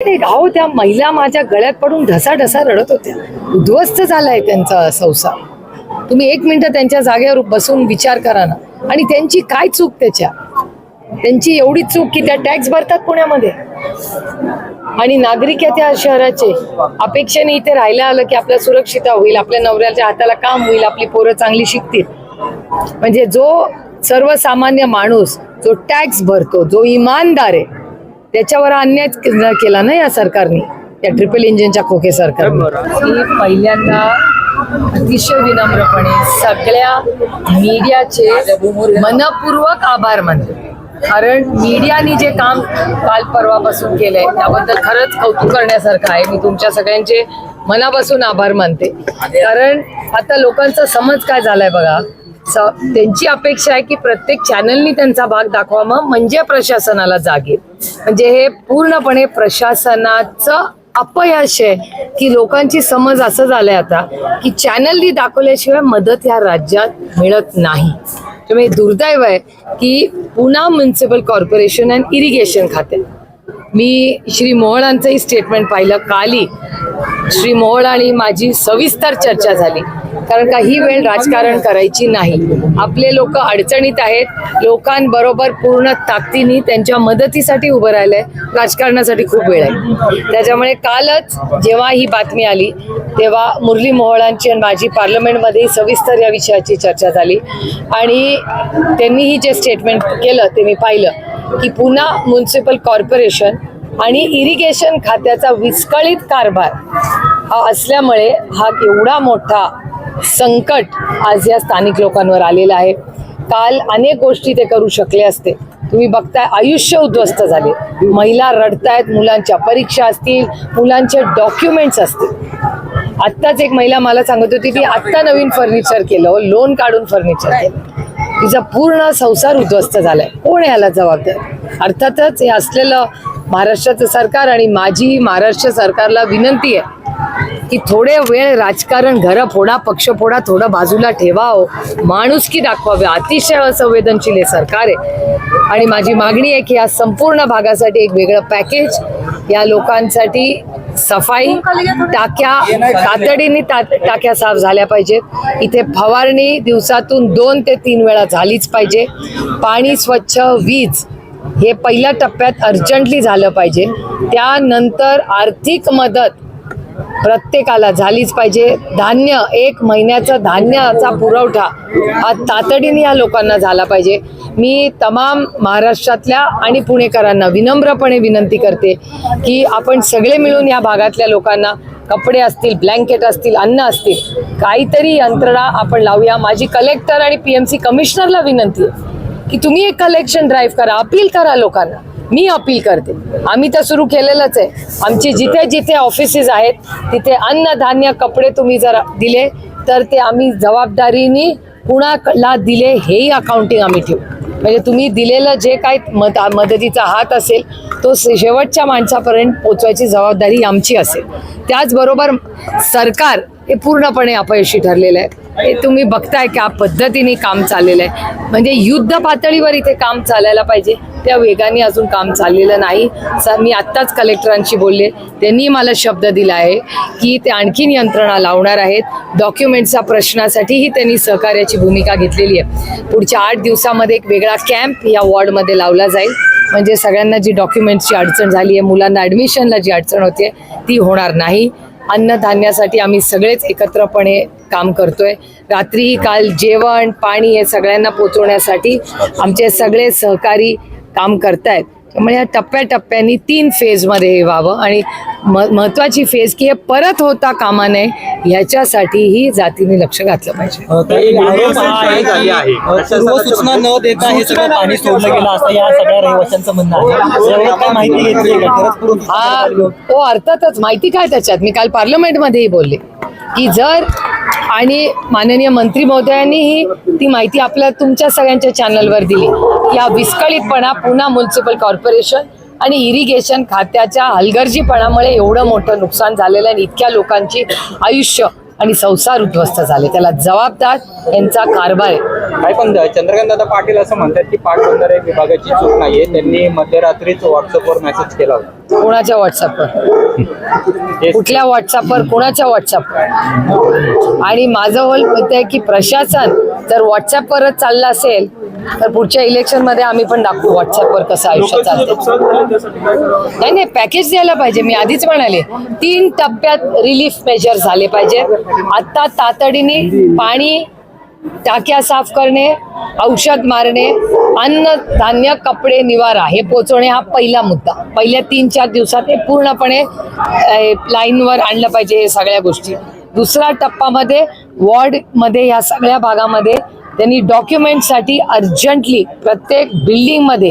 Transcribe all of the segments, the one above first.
अहो त्या महिला माझ्या गळ्यात पडून ढसा ढसा रडत होत्या. उद्ध्वस्त झालाय त्यांचा संसार. तुम्ही एक मिनिट त्यांच्या जागेवर बसून विचार करा ना. आणि त्यांची काय चूक त्याच्या? त्यांची एवढी चूक की त्या टॅक्स भरतात पुण्यामध्ये. आणि नागरिक या त्या शहराचे. अपेक्षेने इथे राहायला आलं की आपल्या सुरक्षिता होईल आपल्या नवऱ्याच्या हाताला काम होईल आपली पोरं चांगली शिकतील. म्हणजे जो सर्वसामान्य माणूस जो टॅक्स भरतो जो इमानदार आहे त्याच्यावर अन्याय केला ना या सरकारने या ट्रिपल इंजिनच्या खोके सरकारने. मी पहिल्यांदा अतिशय विनम्रपणे सगळ्या मीडियाचे मनपूर्वक आभार मानते. कारण मीडियाने जे काम काल परवापासून केलंय त्याबद्दल खरंच कौतुक करण्यासारखं आहे. मी तुमच्या सगळ्यांचे मनापासून आभार मानते. कारण आता लोकांचा समज काय झालाय बघा त्यांची अपेक्षा आहे की प्रत्येक चॅनलनी त्यांचा भाग दाखवावा म्हणजे प्रशासनाला जागेल म्हणजे हे पूर्णपणे प्रशासनाचं अपयश आहे की लोकांची समज असं झालंय आता की चॅनलनी दाखवल्याशिवाय मदत या राज्यात मिळत नाही. त्यामुळे दुर्दैव आहे की Poona municipal corporation and irrigation खाते. मी श्री मोहळांचंही स्टेटमेंट पाहिलं. काली श्री मोहळ आणि माझी सविस्तर चर्चा झाली. कारण काही वेळ राजकारण करायची नाही. आपले लोक अडचणीत आहेत. लोकांबरोबर पूर्ण ताकदीने त्यांच्या मदतीसाठी उभं राहिलंय. राजकारणासाठी खूप वेळ आहे. त्याच्यामुळे कालच जेव्हा ही बातमी आली तेव्हा मुरली मोहोळांची आणि माझी पार्लमेंटमध्ये सविस्तर या विषयाची चर्चा झाली. आणि त्यांनीही जे स्टेटमेंट केलं ते मी पाहिलं की पुन्हा म्युन्सिपल कॉर्पोरेशन आणि इरिगेशन खात्याचा विस्कळीत कारभार हा असल्यामुळे हा एवढा मोठा संकट आज या स्थानिक लोकांवर आलेला आहे. काल अनेक गोष्टी ते करू शकले असते. तुम्ही बघताय आयुष्य उद्ध्वस्त झाले. महिला रडतायत मुलांच्या परीक्षा असतील मुलांचे डॉक्युमेंट्स असतील. आत्ताच एक महिला मला सांगत होती की आत्ता नवीन फर्निचर केलं लोन काढून फर्निचर केलं. तिचा पूर्ण संसार उद्ध्वस्त झालाय. कोण आहे याला जबाबदार? अर्थातच हे असलेलं महाराष्ट्राचं सरकार आणि माझी महाराष्ट्र सरकारला विनंती आहे. की थोडे वेळ राजकारण घर फोडा पक्ष फोडा थोडं बाजूला ठेवावं. माणुसकी दाखवावे? अतिशय असंवेदनशील हे सरकार आहे. आणि माझी मागणी आहे की या संपूर्ण भागासाठी एक वेगळं पॅकेज या लोकांसाठी सफाई टाक्या तातडीने ता टाक्या साफ झाल्या पाहिजेत. इथे फवारणी दिवसातून दोन ते तीन वेळा झालीच पाहिजे. पाणी स्वच्छ वीज हे पहिल्या टप्प्यात अर्जंटली झालं पाहिजे. त्यानंतर आर्थिक मदत प्रत्येकाला झालीच पाहिजे. धान्य एक महिन्याचा धान्याचा पुरवठा हा तातडीने या लोकांना झाला पाहिजे. मी तमाम महाराष्ट्रातल्या आणि पुणेकरांना विनम्रपणे विनंती करते की आपण सगळे मिळून या भागातल्या लोकांना कपडे असतील ब्लँकेट असतील अन्न असतील काहीतरी यंत्रणा आपण लावूया. माझी कलेक्टर आणि पी एम सी कमिशनरला विनंती आहे की तुम्ही एक कलेक्शन ड्राईव्ह करा अपील करा लोकांना. मी अपील करते. आम्ही तर सुरू केलेलंच आहे. आमची जिथे जिथे ऑफिसेस आहेत तिथे अन्न धान्य कपडे तुम्ही जर दिले तर ते आम्ही जबाबदारीने कुणाला दिले हेही अकाउंटिंग आम्ही ठेवू. म्हणजे तुम्ही दिलेलं जे काय मद मदतीचा हात असेल तो शेवटच्या माणसापर्यंत पोचवायची जबाबदारी आमची असेल. त्याचबरोबर सरकार हे पूर्णपणे अपयशी ठरलेलं आहे. हे तुम्ही बघताय की पद्धतीने काम चाललेलं आहे. म्हणजे युद्ध पातळीवर इथे काम चालायला पाहिजे. त्या वेगाने अजून काम चाललेलं नाही. मी आत्ताच कलेक्टरांशी बोलले. त्यांनी मला शब्द दिला आहे की ते आणखीन यंत्रणा लावणार आहेत. डॉक्युमेंटचा प्रश्नासाठीही त्यांनी सहकार्याची भूमिका घेतलेली आहे. पुढच्या आठ दिवसामध्ये एक वेगळा कॅम्प या वॉर्डमध्ये लावला जाईल. म्हणजे सगळ्यांना जी डॉक्युमेंट्सची अडचण झाली आहे मुलांना ॲडमिशनला जी अडचण होते ती होणार नाही. अन्नधान्यासाठी आम्ही सगळेच एकत्रपणे काम करतोय. रात्रीही काल जेवण पाणी हे सगळ्यांना पोचवण्यासाठी आमचे सगळे सहकारी काम करतायत. त्यामुळे या टप्प्याटप्प्याने तीन फेजमध्ये हे व्हावं आणि म महत्त्वाची फेज की हे परत होता कामा नये ह्याच्यासाठीही जातीने लक्ष घातलं पाहिजे. हा पूर्वसूचना न देता हे सगळं पाणी सोडलं गेलं असं या सगळ्या रहिवाशांचं म्हणणं आहे. यावर काय माहिती घेतली हा? हो अर्थातच. माहिती काय त्याच्यात? मी काल पार्लमेंटमध्येही बोलले की जर आणि माननीय मंत्री महोदयांनीही ती माहिती आपल्या तुमच्या सगळ्यांच्या चॅनलवर दिली हा विस्कळीतपणा पुन्हा म्युन्सिपल कॉर्पोरेशन आणि इरिगेशन खात्याच्या हलगर्जीपणामुळे एवढं मोठं नुकसान झालेलं आहे. आणि इतक्या लोकांची आयुष्य आणि संसार उद्ध्वस्त झाले. त्याला जबाबदार यांचा कारभार आहे. काय पण चंद्रकांत दादा पाटील असं म्हणतात की पाटबंधारे विभागाची चूक नाहीये. त्यांनी मध्यरात्रीच व्हॉट्सअपवर मेसेज केला होता. कोणाच्या व्हॉट्सअपवर कुठल्या व्हॉट्सअपवर कोणाच्या व्हॉट्सअपवर आणि माझं होल मत आहे की प्रशासन जर व्हॉट्सअपवरच चाललं असेल तर पुढच्या इलेक्शनमध्ये आम्ही पण दाखवू व्हॉट्सअपवर कसं आयुष्य चालतं नाही नाही पॅकेज द्यायला पाहिजे. मी आधीच म्हणाले तीन टप्प्यात रिलीफ मेजर झाले पाहिजे. आता तातडीने पाणी टाक्या साफ करणे औषध मारणे अन्न धान्य कपडे निवारा हे पोचवणे हा पहिला मुद्दा. पहिल्या तीन चार दिवसात हे पूर्णपणे लाईनवर आणलं पाहिजे हे सगळ्या गोष्टी. दुसरा टप्पामध्ये वॉर्डमध्ये ह्या सगळ्या भागामध्ये त्यांनी डॉक्युमेंटसाठी अर्जंटली प्रत्येक बिल्डिंगमध्ये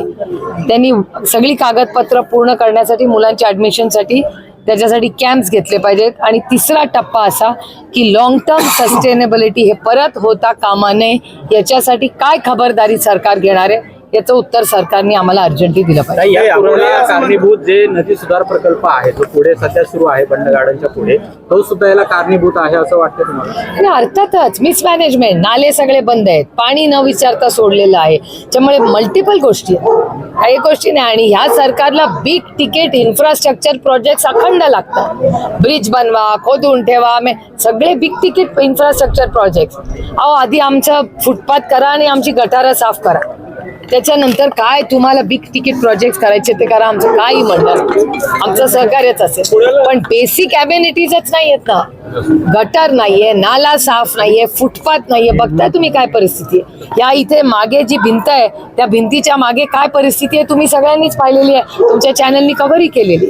त्यांनी सगळी कागदपत्र पूर्ण करण्यासाठी मुलांच्या ॲडमिशनसाठी त्याच्यासाठी कॅम्प्स घेतले पाहिजेत. आणि तिसरा टप्पा असा की लॉंग टर्म सस्टेनेबिलिटी हे परत होता कामा नये. याच्यासाठी काय खबरदारी सरकार घेणार आहे? याचं उत्तर सरकारने आम्हाला अर्जंटली दिलं पाहिजे. नाही, या पूर्ण कारणीभूत जे नदी सुधार प्रकल्प आहे तो पुढे सध्या सुरू आहे बंड गार्डनच्या पुढे तो सुद्धा याला कारणीभूत आहे असं वाटतं तुम्हाला? आणि अर्थातच मिसमॅनेजमेंट नाले सगळे बंद आहेत पाणी न विचारता सोडलेलं आहे. त्यामुळे मल्टिपल गोष्टी आहेत. काही गोष्टी नाही आणि ह्या सरकारला बिग तिकीट इन्फ्रास्ट्रक्चर प्रोजेक्ट अखंड लागतात. ब्रिज बनवा खोदून ठेवा मे- सगळे बिग तिकीट इन्फ्रास्ट्रक्चर प्रोजेक्ट अहो आधी आमचं फुटपाथ करा आणि आमची गटारं साफ करा. त्याच्यानंतर काय तुम्हाला बिग तिकीट प्रोजेक्ट करायचे ते करा. आमचं काही म्हणणार आमचं सहकार्यच असेल. पण बेसिक अमेनिटीजच नाही आहेत ना. गटर नाहीये नाला साफ नाहीये फुटपाथ नाहीये. बघताय तुम्ही काय परिस्थिती आहे? या इथे मागे जी भिंत आहे त्या भिंतीच्या मागे काय परिस्थिती आहे तुम्ही सगळ्यांनीच पाहिलेली आहे. तुमच्या चॅनलनी कव्हरही केलेली आहे.